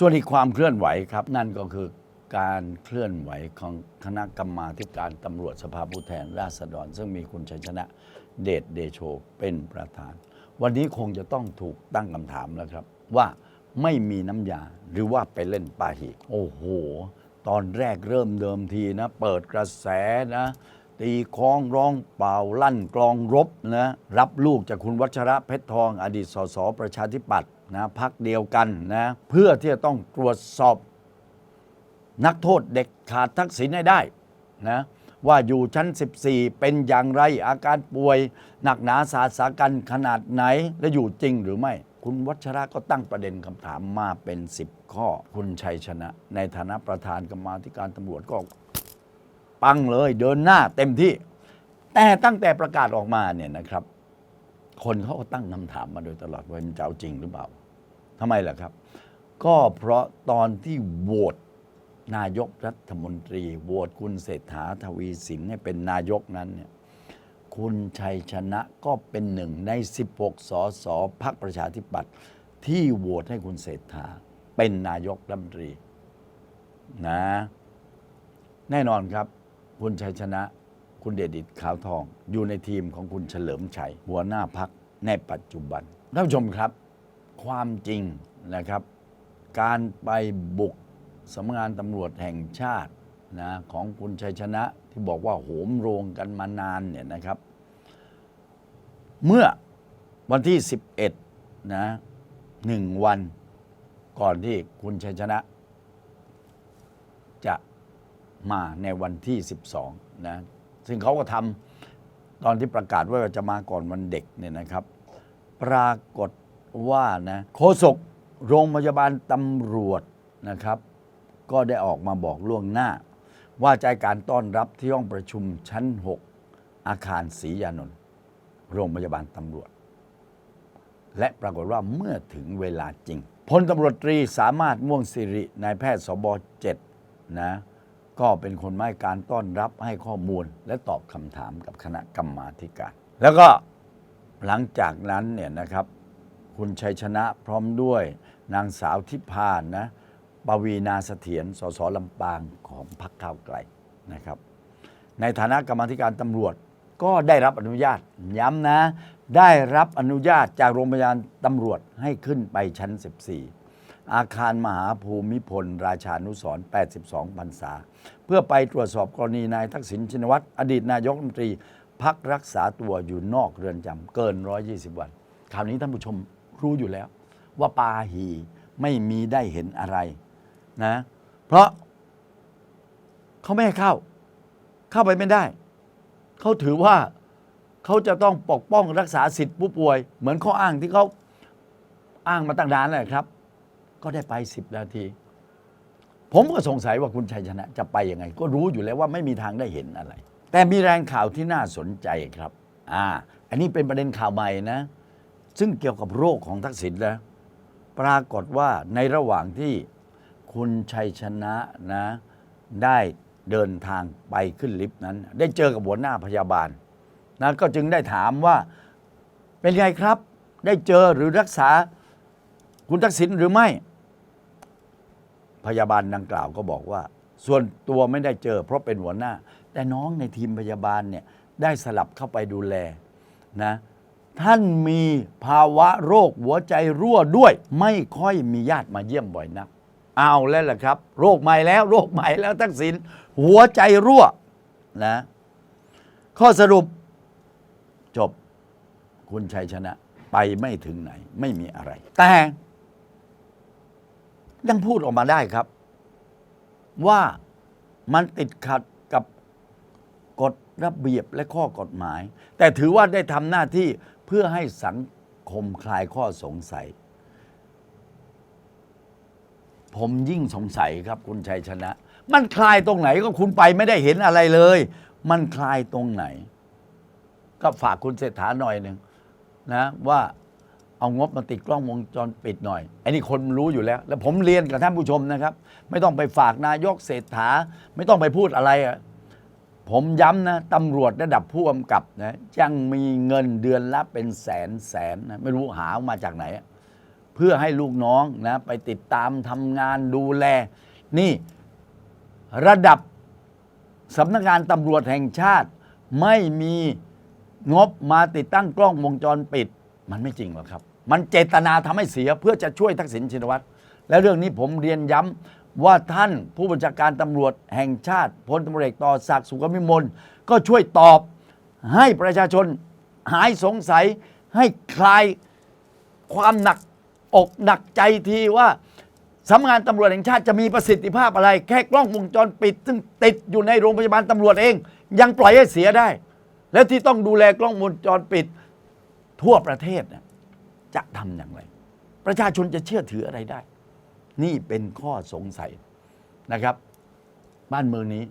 ส่วนอีกความเคลื่อนไหวครับ นั่นก็คือการเคลื่อนไหวของคณะกรรมาธิการตำรวจสภาผู้แทนราษฎร ซึ่งมีคุณชัยชนะเดชเดโชเป็นประธาน วันนี้คงจะต้องถูกตั้งคำถามแล้วครับ ว่าไม่มีน้ำยาหรือว่าไปเล่นปาหีโอ้โห ตอนแรกเริ่มเดิมทีนะ เปิดกระแสนะ ตีคล้องร้องเป่าลั่นกลองรบนะ รับลูกจากคุณวัชระเพชรทอง อดีตสสประชาธิปัตย์ นะพักเดียวกันนะเพื่อที่จะต้องตรวจสอบนักโทษเด็กขาดทักษิณให้ได้นะว่าอยู่ชั้น 14 เป็นอย่างไรอาการป่วย หนักหนาสาสากันขนาดไหนและอยู่จริงหรือไม่ คุณวัชระก็ตั้งประเด็นคำถามมาเป็น 10 ข้อ คุณชัยชนะ ในฐานะประธานกรรมาธิการตำรวจก็ ปังเลยเดินหน้าเต็มที่ แต่ตั้งแต่ประกาศออกมาเนี่ยนะครับ คนเขาก็ตั้งคำถามมาโดยตลอดว่ามันจะเอาจริงหรือเปล่าทำไมล่ะครับ ก็เพราะตอนที่โหวตนายกรัฐมนตรีโหวตคุณเศรษฐาทวีสินให้เป็นนายกนั้นเนี่ยคุณชัยชนะก็เป็นหนึ่งใน 16 สสพักประชาธิปัตย์ที่โหวตให้คุณเศรษฐาเป็นนายกรัฐมนตรีนะ แน่นอนครับ คุณชัยชนะ คุณเดชดิตขาวทอง อยู่ในทีมของคุณเฉลิมชัย หัวหน้าพักในปัจจุบันท่านผู้ชมครับ ความจริงนะครับ การไปบุกสำนักงานตำรวจแห่งชาตินะของคุณชัยชนะที่บอกว่าโหมโรงกันมานานเนี่ยนะครับ เมื่อวันที่ 11นะหนึ่งวันก่อนที่คุณชัยชนะ จะมาในวันที่ 12นะ ซึ่งเขาก็ทำตอนที่ประกาศว่าจะมาก่อนวันเด็กเนี่ยนะครับ ปรากฏว่านะโฆษกโรงพยาบาลตำรวจนะครับ ก็ได้ออกมาบอกล่วงหน้า ว่าใจการต้อนรับที่ห้องประชุมชั้น 6 อาคารศรียานนท์โรงพยาบาลตำรวจ และปรากฏว่าเมื่อถึงเวลาจริงพลตำรวจตรีสามารถม่วงสิรินายแพทย์สบ7นะ ก็เป็นคนไม้การต้อนรับให้ข้อมูลและตอบคำถามกับคณะกรรมาธิการ แล้วก็หลังจากนั้นเนี่ยนะครับ คุณชัยชนะพร้อมด้วยนางสาวทิพานะปวีนาเสถียรสสลำปางของพรรคก้าวไกลนะครับ ในฐานะกรรมธิการตำรวจก็ได้รับอนุญาตย้ำนะ ได้รับอนุญาตจากโรงพยาบาลตำรวจให้ขึ้นไปชั้น 14 อาคารมหาภูมิพล ราชานุสรณ์82พรรษา เพื่อไปตรวจสอบกรณีนายทักษิณชินวัตรอดีตนายกรัฐมนตรีพักรักษาตัวอยู่นอกเรือนจำเกิน 120 วัน คราวนี้ท่านผู้ชมรู้อยู่แล้ว ว่าปาหีไม่มีได้เห็นอะไรนะ เพราะเขาไม่ให้เข้า เข้าไปไม่ได้ เขาถือว่าเขาจะต้องปกป้องรักษาสิทธิผู้ป่วย เหมือนข้ออ้างที่เขาอ้างมาตั้งนานเลยครับ ก็ได้ไปสิบนาที ผมก็สงสัยว่าคุณชัยชนะ จะไปยังไง ก็รู้อยู่แล้วว่าไม่มีทางได้เห็นอะไร แต่มีแรงข่าวที่น่าสนใจครับ อ่า อันนี้เป็นประเด็นข่าวใหม่นะ ซึ่งเกี่ยวกับโรคของทักษิณนะปรากฏว่าในระหว่างที่คุณชัยชนะนะได้เดินทางไปขึ้นลิฟต์นั้น ได้เจอกับหัวหน้าพยาบาลนะก็จึงได้ถามว่าเป็นไงครับ ได้เจอหรือรักษาคุณทักษิณหรือไม่ พยาบาลดังกล่าวก็บอกว่า ส่วนตัวไม่ได้เจอ เพราะเป็นหัวหน้า แต่น้องในทีมพยาบาลเนี่ยได้สลับเข้าไปดูแลนะท่านมีภาวะโรคหัวใจรั่วด้วย ไม่ค่อยมีญาติมาเยี่ยมบ่อยนักเอาแล้วล่ะครับ โรคใหม่แล้ว โรคใหม่แล้วทักษิณหัวใจรั่วนะข้อสรุปจบคุณชัยชนะไปไม่ถึงไหนไม่มีอะไร แต่ ยังพูดออกมาได้ครับ ว่ามันติดขัดกับกฎระเบียบและข้อกฎหมาย แต่ถือว่าได้ทำหน้าที่เพื่อให้สังคมคลายข้อสงสัย ผมยิ่งสงสัยครับคุณชัยชนะ มันคลายตรงไหนก็คุณไปไม่ได้เห็นอะไรเลย มันคลายตรงไหน ก็ฝากคุณเศรษฐาหน่อยหนึ่งนะว่า เอางบมาติดกล้องวงจรปิดหน่อยไอ้นี่คนรู้อยู่แล้ว แล้วผมเรียนกับท่านผู้ชมนะครับ ไม่ต้องไปฝากนายกเศรษฐา ไม่ต้องไปพูดอะไรอะผมย้ำนะตำรวจระดับผู้กำกับนะยังมีเงินเดือนละเป็นแสนแสนนะไม่รู้หามาจากไหนอะเพื่อให้ลูกน้องนะไปติดตามทำงานดูแล นี่ระดับสำนักงานตำรวจแห่งชาติ ไม่มีงบมาติดตั้งกล้องวงจรปิด มันไม่จริงหรอกครับ มันเจตนาทำให้เสียเพื่อจะช่วยทักษิณชินวัตรและเรื่องนี้ผมเรียนย้ำว่าท่านผู้บัญชาการตำรวจแห่งชาติพลตำรวจเอกต่อศักดิ์สุขวิมลก็ช่วยตอบให้ประชาชนหายสงสัยให้คลายความหนักอกหนักใจทีว่าสำนักงานตำรวจแห่งชาติจะมีประสิทธิภาพอะไร แค่กล้องวงจรปิด ซึ่งติดอยู่ในโรงพยาบาลตำรวจเอง ยังปล่อยให้เสียได้ แล้วที่ต้องดูแลกล้องวงจรปิดทั่วประเทศเนี่ย จะทำอย่างไร ประชาชนจะเชื่อถืออะไรได้ นี่เป็นข้อสงสัยนะครับ บ้านเมืองนี้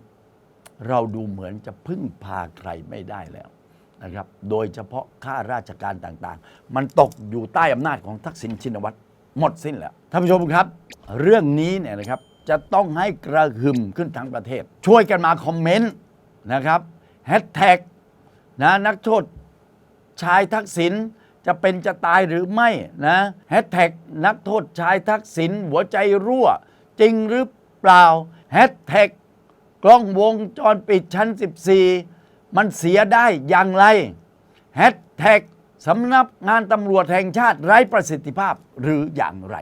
เราดูเหมือนจะพึ่งพาใครไม่ได้แล้วนะครับ โดยเฉพาะข้าราชการต่างๆ มันตกอยู่ใต้อำนาจของทักษิณชินวัตรหมดสิ้นแล้วท่านผู้ชมครับ เรื่องนี้เนี่ยนะครับจะต้องให้กระหึ่มขึ้นทั้งประเทศ ช่วยกันมาคอมเมนต์นะครับแฮชแท็กนะนักโทษชายทักษิณ จะเป็นจะตายหรือไม่นะแฮชแท็กนักโทษชายทักษิณหัวใจรั่ว จริงหรือเปล่าแฮชแท็กกล้องวงจรปิดชั้น 14 มันเสียได้อย่างไรแฮชแท็กสำนักงานตำรวจแห่งชาติไร้ประสิทธิภาพหรืออย่างไร